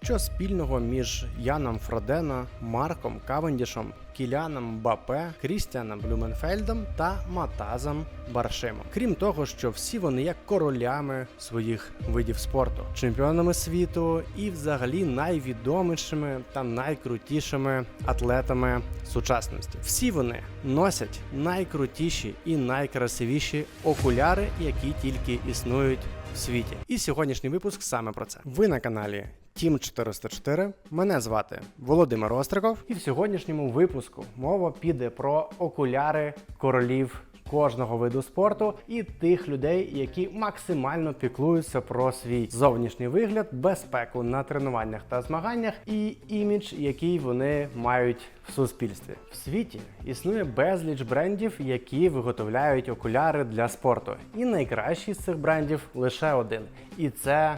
Що спільного між Яном Фродена, Марком Кавендішем, Кіляном Бапе, Крістіаном Блюменфельдом та Матазом Баршимом? Крім того, що всі вони є королями своїх видів спорту, чемпіонами світу і, взагалі, найвідомішими та найкрутішими атлетами сучасності. Всі вони носять найкрутіші і найкрасивіші окуляри, які тільки існують в світі. І сьогоднішній випуск саме про це. Ви на каналі Тім 404. Мене звати Володимир Остриков. І в сьогоднішньому випуску мова піде про окуляри королів. Кожного виду спорту і тих людей, які максимально піклуються про свій зовнішній вигляд, безпеку на тренуваннях та змаганнях, і імідж, який вони мають в суспільстві. В світі існує безліч брендів, які виготовляють окуляри для спорту. І найкращий з цих брендів лише один. І це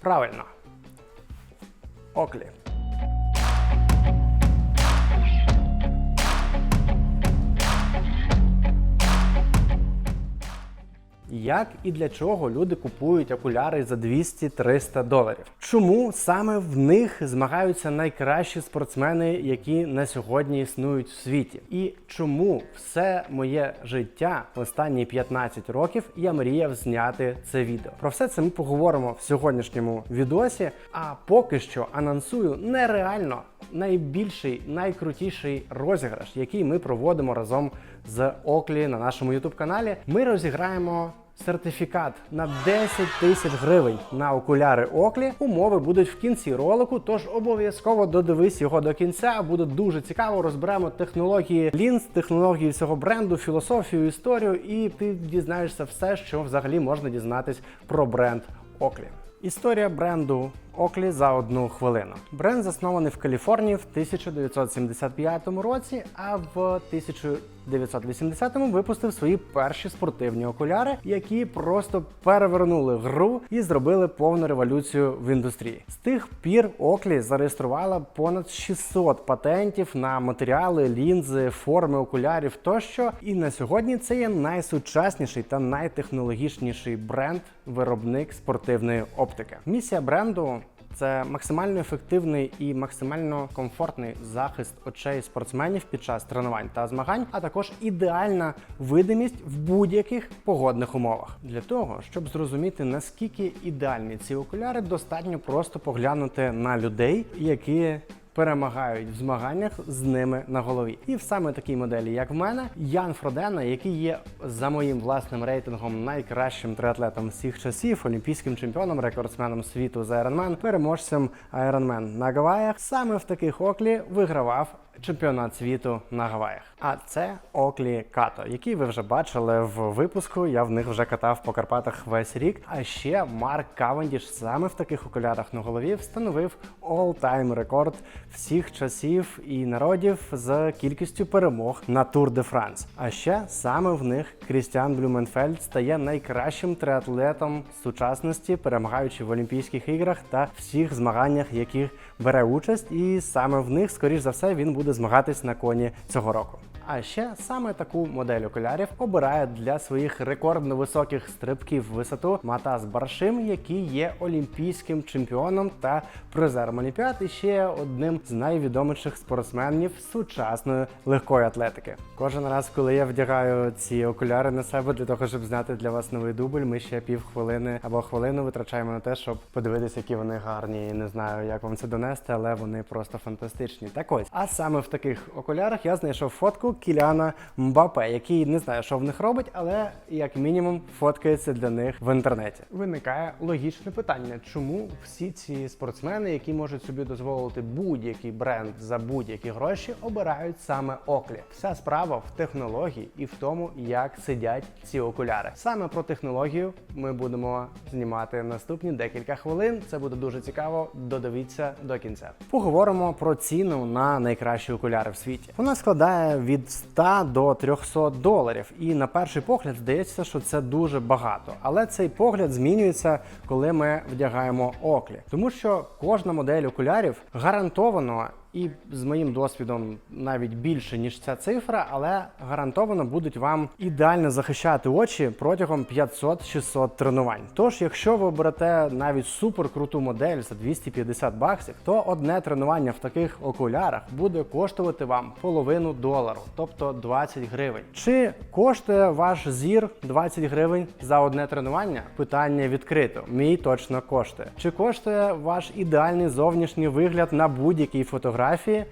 правильно. Оклі. Як і для чого люди купують окуляри за 200-300 доларів? Чому саме в них змагаються найкращі спортсмени, які на сьогодні існують в світі? І чому все моє життя останні 15 років я мріяв зняти це відео? Про все це ми поговоримо в сьогоднішньому відосі. А поки що анонсую нереально найбільший, найкрутіший розіграш, який ми проводимо разом з Оклі на нашому youtube каналі. Ми розіграємо. Сертифікат на 10 тисяч гривень на окуляри Оклі. Умови будуть в кінці ролику, тож обов'язково додивись його до кінця. Буде дуже цікаво. Розберемо технології лінз, технології всього бренду, філософію, історію, і ти дізнаєшся все, що взагалі можна дізнатись про бренд Оклі. Історія бренду Оклі за одну хвилину. Бренд заснований в Каліфорнії в 1975 році, а в 1980-му випустив свої перші спортивні окуляри, які просто перевернули гру і зробили повну революцію в індустрії. З тих пір Оклі зареєструвала понад 600 патентів на матеріали, лінзи, форми окулярів тощо. І на сьогодні це є найсучасніший та найтехнологічніший бренд виробник спортивної оптики. Місія бренду. Це максимально ефективний і максимально комфортний захист очей спортсменів під час тренувань та змагань, а також ідеальна видимість в будь-яких погодних умовах. Для того щоб зрозуміти наскільки ідеальні ці окуляри, достатньо просто поглянути на людей, які перемагають в змаганнях з ними на голові. І в саме такій моделі, як в мене, Ян Фродена, який є за моїм власним рейтингом найкращим триатлетом всіх часів, олімпійським чемпіоном, рекордсменом світу з Ironman, переможцем Ironman на Гаваях, саме в таких оклі вигравав. Чемпіонат світу на Гаваях. А це Оклі Като, який ви вже бачили в випуску. Я в них вже катав по Карпатах весь рік. А ще Марк Кавендіш саме в таких окулярах на голові встановив all-time рекорд всіх часів і народів з кількістю перемог на Тур де Франс. А ще саме в них Крістіан Блюменфельд стає найкращим триатлетом сучасності, перемагаючи в Олімпійських іграх та всіх змаганнях, яких бере участь. І саме в них, скоріш за все, він буде змагатись на коні цього року. А ще саме таку модель окулярів обирає для своїх рекордно високих стрибків в висоту Матас Баршим, який є олімпійським чемпіоном та призером Олімпіад, і ще одним з найвідоміших спортсменів сучасної легкої атлетики. Кожен раз, коли я вдягаю ці окуляри на себе для того, щоб зняти для вас новий дубль, ми ще півхвилини або хвилину витрачаємо на те, щоб подивитися, які вони гарні. Не знаю, як вам це донести, але вони просто фантастичні. Так ось, а саме в таких окулярах я знайшов фотку Кіляна Мбапе, який не знаю, що в них робить, але як мінімум фоткається для них в інтернеті. Виникає логічне питання, чому всі ці спортсмени, які можуть собі дозволити будь-який бренд за будь-які гроші, обирають саме Оклі. Вся справа в технології і в тому, як сидять ці окуляри. Саме про технологію ми будемо знімати наступні декілька хвилин. Це буде дуже цікаво. Додивіться до кінця. Поговоримо про ціну на найкращі окуляри в світі. Вона складає від 100 до 300 доларів. І на перший погляд здається, що це дуже багато. Але цей погляд змінюється, коли ми вдягаємо оклі, тому що кожна модель окулярів гарантовано і з моїм досвідом навіть більше ніж ця цифра, але гарантовано будуть вам ідеально захищати очі протягом 500-600 тренувань. Тож, якщо ви оберете навіть суперкруту модель за 250 баксів, то одне тренування в таких окулярах буде коштувати вам половину долару, тобто 20 гривень. Чи коштує ваш зір 20 гривень за одне тренування? Питання відкрито. Мій точно коштує. Чи коштує ваш ідеальний зовнішній вигляд на будь-якій фотографії?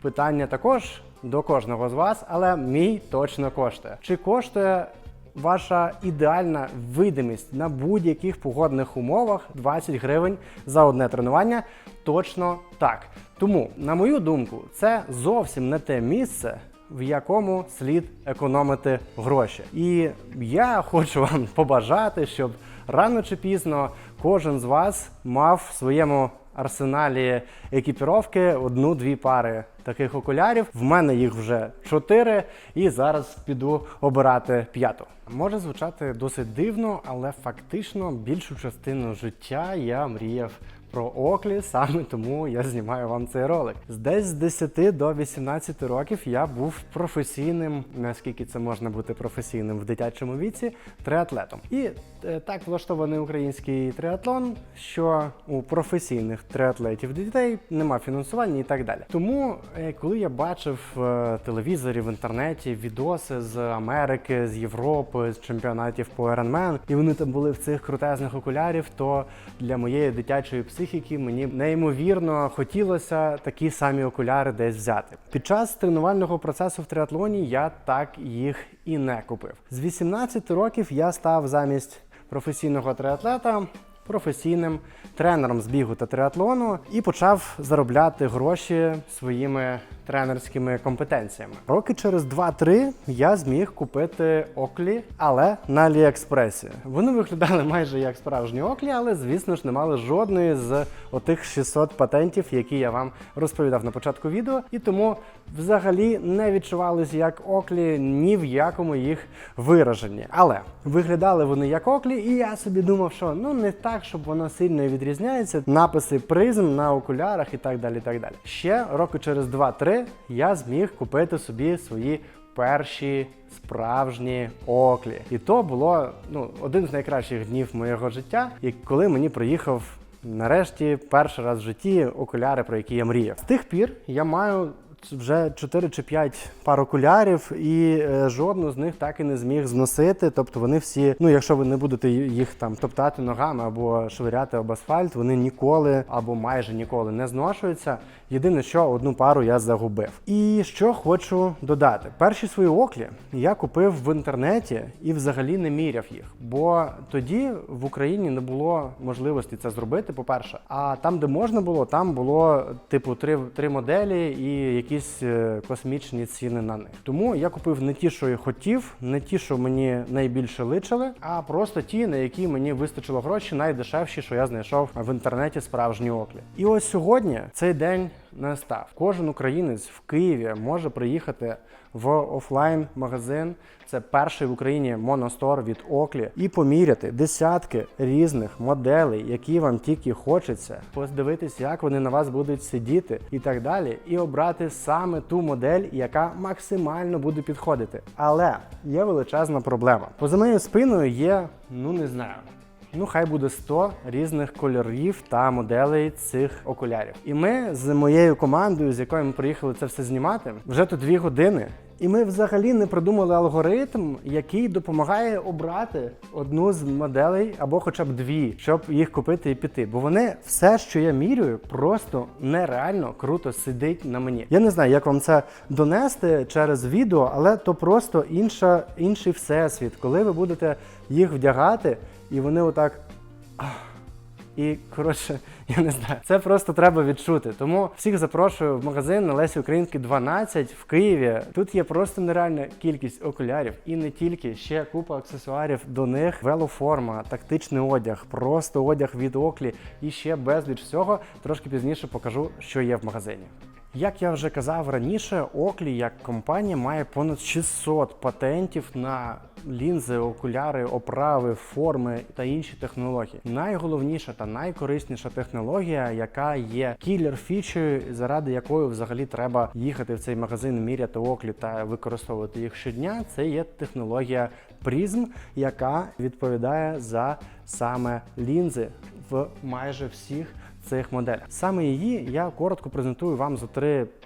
Питання також до кожного з вас, але мій точно коштує. Чи коштує ваша ідеальна видимість на будь-яких погодних умовах 20 гривень за одне тренування? Точно так. Тому, на мою думку, це зовсім не те місце. В якому слід економити гроші, і я хочу вам побажати, щоб рано чи пізно кожен з вас мав в своєму арсеналі екіпіровки одну-дві пари таких окулярів. В мене їх вже чотири, і зараз піду обирати п'яту. Може звучати досить дивно, але фактично більшу частину життя я мріяв. Про оклі, саме тому я знімаю вам цей ролик. З десь з 10 до 18 років я був професійним, наскільки це можна бути професійним в дитячому віці, триатлетом. І е, так влаштований український триатлон, що у професійних триатлетів дітей нема фінансування і так далі. Тому, е, коли я бачив в телевізорі в інтернеті відоси з Америки, з Європи, з чемпіонатів по Ironman, і вони там були в цих крутезних окулярів, то для моєї дитячої психіки мені неймовірно хотілося такі самі окуляри десь взяти. Під час тренувального процесу в триатлоні я так їх і не купив. З 18 років я став замість професійного триатлета професійним тренером з бігу та триатлону і почав заробляти гроші своїми тренерськими компетенціями. Роки через 2-3 я зміг купити оклі, але на Аліекспресі. Вони виглядали майже як справжні оклі, але звісно ж не мали жодної з отих 600 патентів, які я вам розповідав на початку відео, і тому взагалі не відчувалися як оклі ні в якому їх вираженні. Але виглядали вони як оклі, і я собі думав, що ну не так, щоб воно сильно відрізняється. Написи призм на окулярах і так далі. І так далі. Ще роки через 2-3 я зміг купити собі свої перші справжні оклі. І то було ну, один з найкращих днів моєго життя, і коли мені приїхав. Нарешті перший раз в житті окуляри, про які я мріяв. З тих пір я маю вже 4 чи 5 пар окулярів, і е, жодну з них так і не зміг зносити. Тобто вони всі, ну якщо ви не будете їх там топтати ногами або швиряти об асфальт, вони ніколи або майже ніколи не зношуються. Єдине, що одну пару я загубив. І що хочу додати: перші свої оклі я купив в інтернеті і взагалі не міряв їх. Бо тоді в Україні не було можливості це зробити. По-перше, а там, де можна було, там було типу три, три моделі і якісь е, космічні ціни на них. Тому я купив не ті, що я хотів, не ті, що мені найбільше личили, а просто ті, на які мені вистачило гроші, найдешевші, що я знайшов в інтернеті справжні оклі. І ось сьогодні цей день настав. Кожен українець в Києві може приїхати в офлайн-магазин. Це перший в Україні моностор від Оклі, і поміряти десятки різних моделей, які вам тільки хочеться, подивитись, як вони на вас будуть сидіти і так далі, і обрати саме ту модель, яка максимально буде підходити. Але є величезна проблема. Поза моєю спиною є, ну не знаю. Ну, хай буде 100 різних кольорів та моделей цих окулярів. І ми з моєю командою, з якою ми приїхали це все знімати, вже тут дві години. І ми взагалі не придумали алгоритм, який допомагає обрати одну з моделей або хоча б дві, щоб їх купити і піти. Бо вони все, що я мірюю, просто нереально круто сидить на мені. Я не знаю, як вам це донести через відео, але то просто інша, інший всесвіт, коли ви будете їх вдягати, і вони отак. І коротше, я не знаю, це просто треба відчути. Тому всіх запрошую в магазин на Лесі Українки 12 в Києві. Тут є просто нереальна кількість окулярів, і не тільки ще купа аксесуарів до них, велоформа, тактичний одяг, просто одяг від оклі і ще безліч всього. Трошки пізніше покажу, що є в магазині. Як я вже казав раніше, Оклі як компанія має понад 600 патентів на лінзи, окуляри, оправи, форми та інші технології. Найголовніша та найкорисніша технологія, яка є кілер фічею, заради якої взагалі треба їхати в цей магазин, міряти оклі та використовувати їх щодня. Це є технологія призм, яка відповідає за саме лінзи в майже всіх цих моделях. Саме її я коротко презентую вам за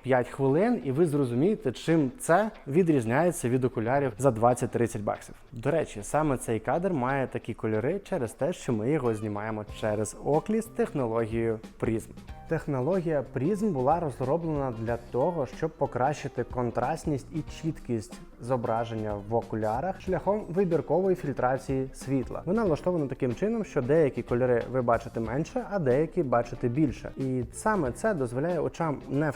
3-5 хвилин, і ви зрозумієте, чим це відрізняється від окулярів за 20-30 баксів. До речі, саме цей кадр має такі кольори через те, що ми його знімаємо через оклі з технологією призм. Технологія призм була розроблена для того, щоб покращити контрастність і чіткість зображення в окулярах шляхом вибіркової фільтрації світла. Вона влаштована таким чином, що деякі кольори ви бачите менше, а деякі бачите більше. І саме це дозволяє очам не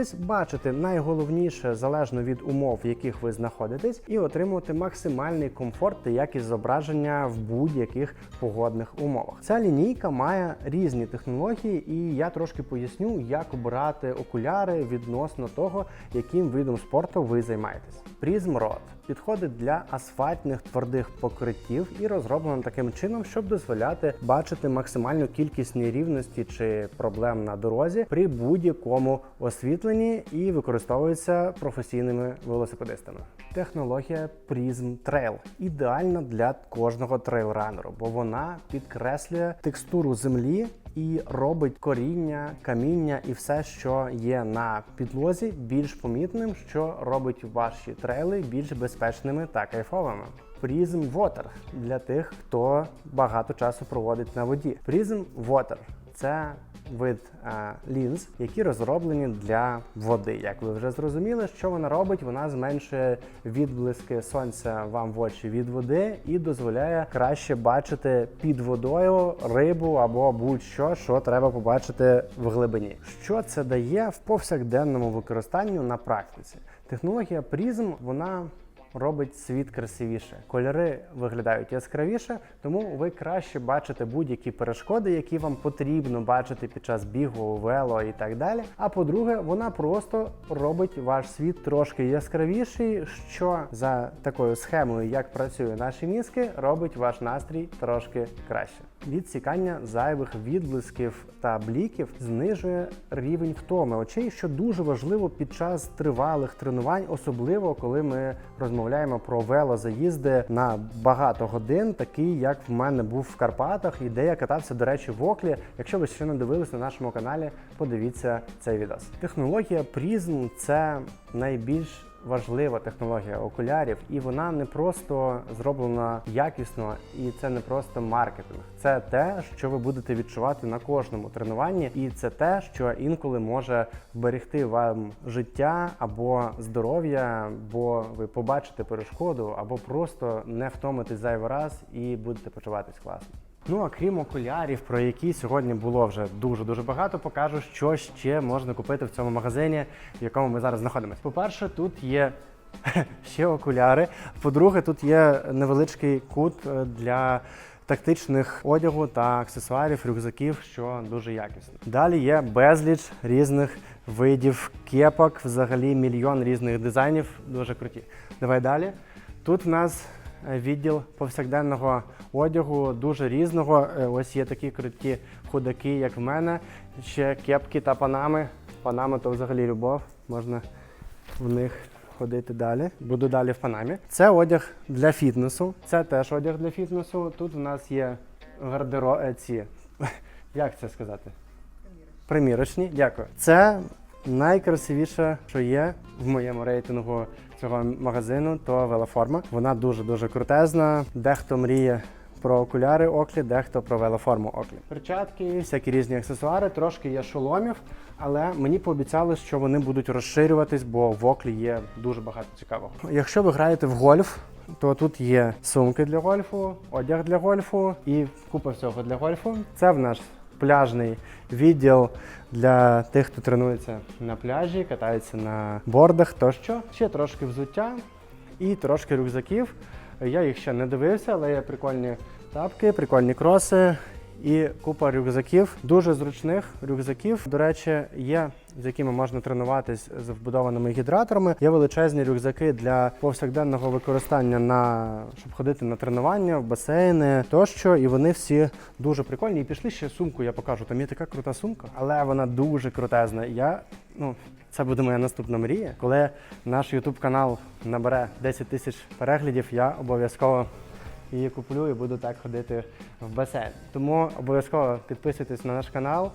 втомлюватись, бачити найголовніше залежно від умов, в яких ви знаходитесь, і отримувати максимальний комфорт та якість зображення в будь-яких погодних умовах. Ця лінійка має різні технології, і я трошки поясню, як обирати окуляри відносно того, яким видом спорту ви займаєтесь. Prism Rod підходить для асфальтних твердих покриттів і розроблено таким чином, щоб дозволяти бачити максимальну кількість нерівності чи проблем на дорозі при будь-якому освітленні і використовується професійними велосипедистами. Технологія Prism Trail ідеальна для кожного трейлранеру, бо вона підкреслює текстуру землі і робить коріння, каміння і все, що є на підлозі, більш помітним, що робить ваші трейли більш безпечними та кайфовими. Prism Water для тих, хто багато часу проводить на воді. Prism Water – це вид е, лінз, які розроблені для води. Як ви вже зрозуміли, що вона робить? Вона зменшує відблиски сонця вам в очі від води і дозволяє краще бачити під водою рибу або будь-що, що треба побачити в глибині. Що це дає в повсякденному використанню на практиці? Технологія Prism, вона робить світ красивіше. Кольори виглядають яскравіше, тому ви краще бачите будь-які перешкоди, які вам потрібно бачити під час бігу, вело і так далі. А по-друге, вона просто робить ваш світ трошки яскравіший, що за такою схемою, як працюють наші мізки, робить ваш настрій трошки краще. Відсікання зайвих відблисків та бліків знижує рівень втоми очей, що дуже важливо під час тривалих тренувань, особливо коли ми розмовляємо про велозаїзди на багато годин, такий як в мене був в Карпатах, і де я катався, до речі, в Оклі. Якщо ви ще не дивились на нашому каналі, подивіться цей відос. Технологія Prism – це найбільш важлива технологія окулярів, і вона не просто зроблена якісно, і це не просто маркетинг. Це те, що ви будете відчувати на кожному тренуванні, і це те, що інколи може вберегти вам життя або здоров'я, бо ви побачите перешкоду, або просто не втомитесь зайвий раз і будете почуватись класно. Ну а крім окулярів, про які сьогодні було вже дуже дуже багато, покажу, що ще можна купити в цьому магазині, в якому ми зараз знаходимося. По-перше, тут є ще окуляри. По-друге, тут є невеличкий кут е, для тактичних одягу та аксесуарів, рюкзаків, що дуже якісно. Далі є безліч різних видів кепок, взагалі мільйон різних дизайнів, дуже круті. Давай далі. Тут в нас відділ повсякденного одягу, дуже різного. Е, Ось є такі круті худаки, як в мене. Ще кепки та панами. Панами то взагалі любов. Можна в них ходити далі. Буду далі в панамі. Це одяг для фітнесу. Це теж одяг для фітнесу. Тут у нас є гардеро... е. Як це сказати? Примірочні, дякую. Це найкрасивіше, що є в моєму рейтингу цього магазину, то велоформа. Вона дуже дуже крутезна. Дехто мріє. Про окуляри оклі, дехто про велоформу оклі. Перчатки, всякі різні аксесуари, трошки є шоломів, але мені пообіцяли, що вони будуть розширюватись, бо в оклі є дуже багато цікавого. Якщо ви граєте в гольф, то тут є сумки для гольфу, одяг для гольфу і купа всього для гольфу. Це в наш пляжний відділ для тих, хто тренується на пляжі, катається на бордах тощо. Ще трошки взуття і трошки рюкзаків. Я їх ще не дивився, але є прикольні тапки, прикольні кроси і купа рюкзаків, дуже зручних рюкзаків. До речі, є з якими можна тренуватись з вбудованими гідраторами. Є величезні рюкзаки для повсякденного використання на щоб ходити на тренування, в басейни тощо. І вони всі дуже прикольні. І пішли ще сумку. Я покажу. Там є така крута сумка, але вона дуже крутезна. Я ну. Це буде моя наступна мрія. Коли наш YouTube канал набере 10 тисяч переглядів, я обов'язково її куплю і буду так ходити в басейн. Тому обов'язково підписуйтесь на наш канал.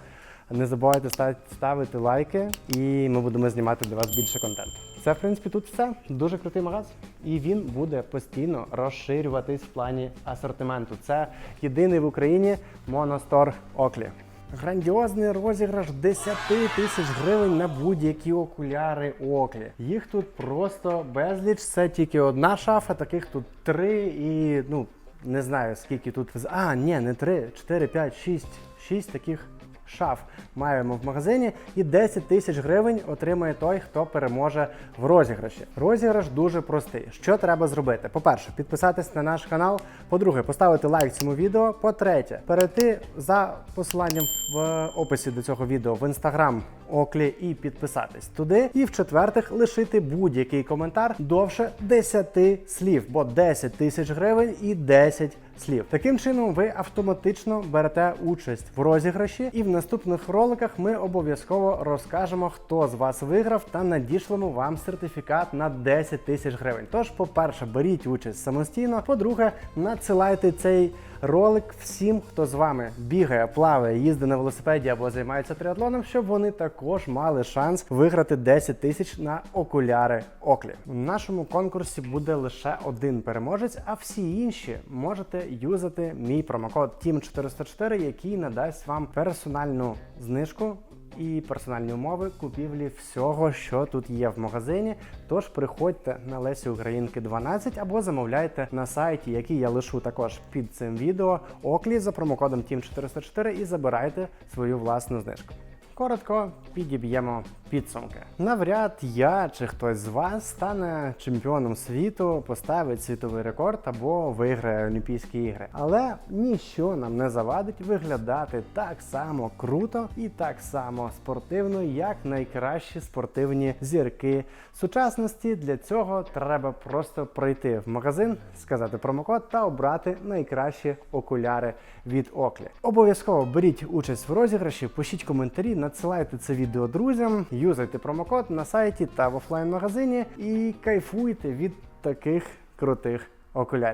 Не забувайте ставити лайки, і ми будемо знімати для вас більше контенту. Це, в принципі, тут все. Дуже крутий магаз. І він буде постійно розширюватись в плані асортименту. Це єдиний в Україні моностор Оклі. Грандіозний розіграш 10 тисяч гривень на будь-які окуляри Оклі. Їх тут просто безліч. Це тільки одна шафа, таких тут три і ну не знаю скільки тут. А, ні, не три, чотири, п'ять, шість. Шість таких шаф маємо в магазині, і 10 тисяч гривень отримає той, хто переможе в розіграші. Розіграш дуже простий. Що треба зробити? По-перше, підписатись на наш канал. По-друге, поставити лайк цьому відео. По-третє, перейти за посиланням в описі до цього відео в інстаграм Оклі і підписатись туди. І в-четвертих, лишити будь-який коментар довше 10 слів, бо 10 тисяч гривень і 10 слів. Таким чином, ви автоматично берете участь в розіграші, і в наступних роликах ми обов'язково розкажемо, хто з вас виграв, та надішлемо вам сертифікат на 10 тисяч гривень. Тож, по-перше, беріть участь самостійно. По-друге, надсилайте цей ролик всім, хто з вами бігає, плаває, їздить на велосипеді або займається триатлоном, щоб вони також мали шанс виграти 10 тисяч на окуляри Оклі. У нашому конкурсі буде лише один переможець, а всі інші можете юзати мій промокод TEAM404, який надасть вам персональну знижку. І персональні умови купівлі всього, що тут є в магазині. Тож приходьте на Лесі Українки 12 або замовляйте на сайті, який я лишу також під цим відео Оклі за промокодом TEAM404 і забирайте свою власну знижку. Коротко підіб'ємо підсумки. Навряд я чи хтось з вас стане чемпіоном світу, поставить світовий рекорд або виграє Олімпійські ігри. Але ніщо нам не завадить виглядати так само круто і так само спортивно, як найкращі спортивні зірки сучасності. Для цього треба просто прийти в магазин, сказати промокод та обрати найкращі окуляри від Оклі. Обов'язково беріть участь в розіграші, пишіть коментарі, надсилайте це відео друзям, юзайте промокод на сайті та в офлайн-магазині і кайфуйте від таких крутих окулярів.